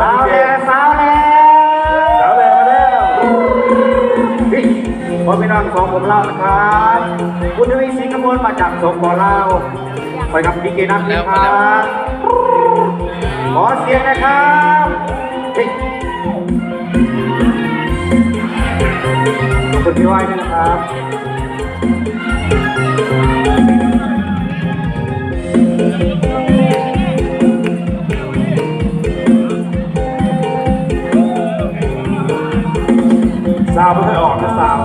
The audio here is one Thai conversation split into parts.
สาวเจแล่สาวแล่สาวแหล่มาแล้วนี่พ่อพี่น้องของผมเล่านะครับคุณทวีสิงห์กมลมาจากสงขลาเล่าไปกับดีเกนัทนะครับขอเสียงนะครับคุณพี่ไหว้ด้วยนะครับาวไม่เคยออกนะสาว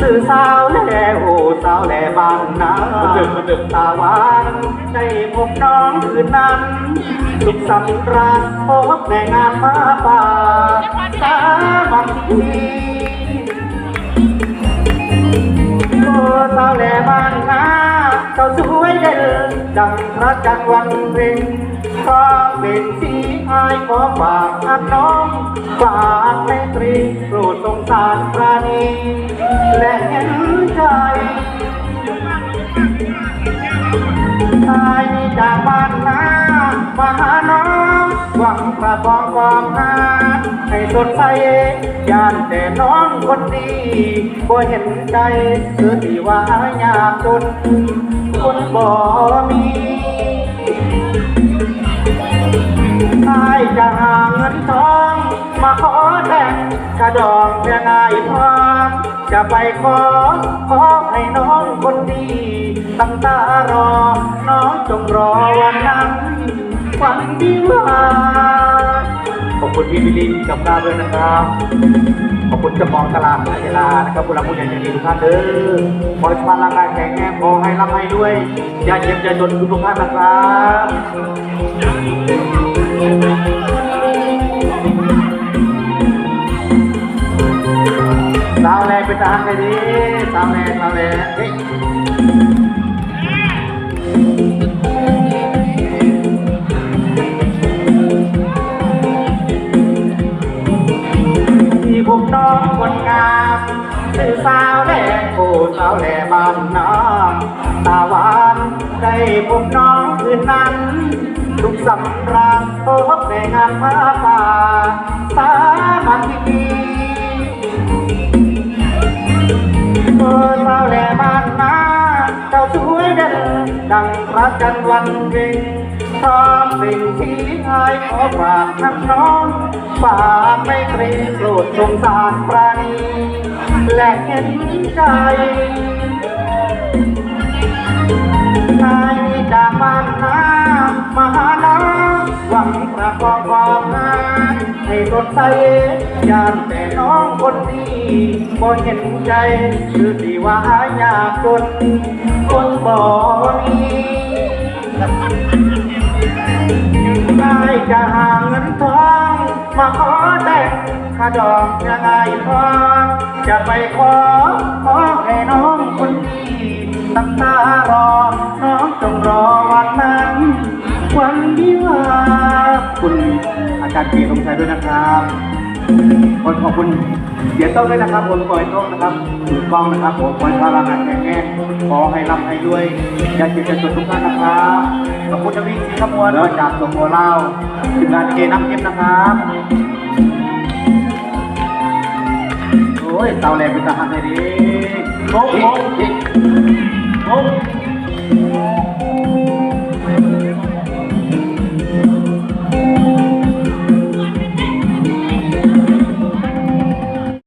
สื่อสาวแล่โอสาวแล่บ้านนามันดึกมันดึก ตาหวานได้พบน้องคืนนั้นสุขสำราญพบแม่งานมาป่าสามัคคีโอ้สาวแล่บ้านนาเจ้าสวยเด่นดังพระจันทร์วันเพ็ญ ก็เป็นสีอายขอฝากอันน้องฝากแม่ตรีโปรดสงสารปราณีและเห็นใจชายจากบ้านนามาหาน้องหวังประคองความหาให้สดใสยานแต่น้องคนดีบ่เห็นใจเธอที่ว่ายากจนคนบ่มี มาขอแต่งกระดองเพียงไงพร้อมจะไปขอ ขอให้น้องคนดีตั้งตารอ น้องจงรอวันนั้นวันดีว่าขอบคุณพี่บิลลี่กับกาด้วยนะครับ ขอบคุณเจ้าของตลาดนายลานะครับผู้รับผู้ใหญ่ใจดีทุกท่านเด้อขอให้สุขภาพร่างกายแข็งแรงขอให้ร่ำให้ด้วยอย่าเจ็บอย่าจนทุกท่านนะครับ สาวแรงเป็นทหารไงดีสาวแรงสาวแรงเฮ้ยที่ผมน้องคนงามชื่อสาวแหล่โอ้สาวแหล่บ้านนาตาหวานได้ผมน้องคืนนั้นทุกสำราญพบในงานพระป่าสามัคคี ระจันวันเพ็ญพร้อมสิ่งที่อายขอฝากท่านน้องฝากไม่ตรีโปรดสงสารปราณีและเห็นใจนายจากบ้านนามาหาน้องหวังประกอบความงาน ให้สดใสยามแต่น้องคนดีบ่เห็นใจคือที่ว่ายากจนคนบ่มีได้จะหาเงินทอง มาขอแต่งข้าดอกยังไงพอจะไปขอขอให้น้องคนดีตั้งตารอ น้องจงรอวันนั้น วันวิวา คุณอาจารย์เกียรติสมชัยด้วยนะครับขอขอบคุณเสียโต้งด้วยนะครับผมปล่อยโต้งนะครับถูกต้องนะครับผมปล่อยพลังงานแข็งแรงขอให้ร่ำให้ด้วยอย่าเจ็บอย่าจนทุกท่านนะครับขอบคุณทวีศรีขมวลจากสงขลาทีมงานเกน้ำเก็บนะครับโอ้ยเตาแรงเป็นทหารไทยดีโอ้โหโอ้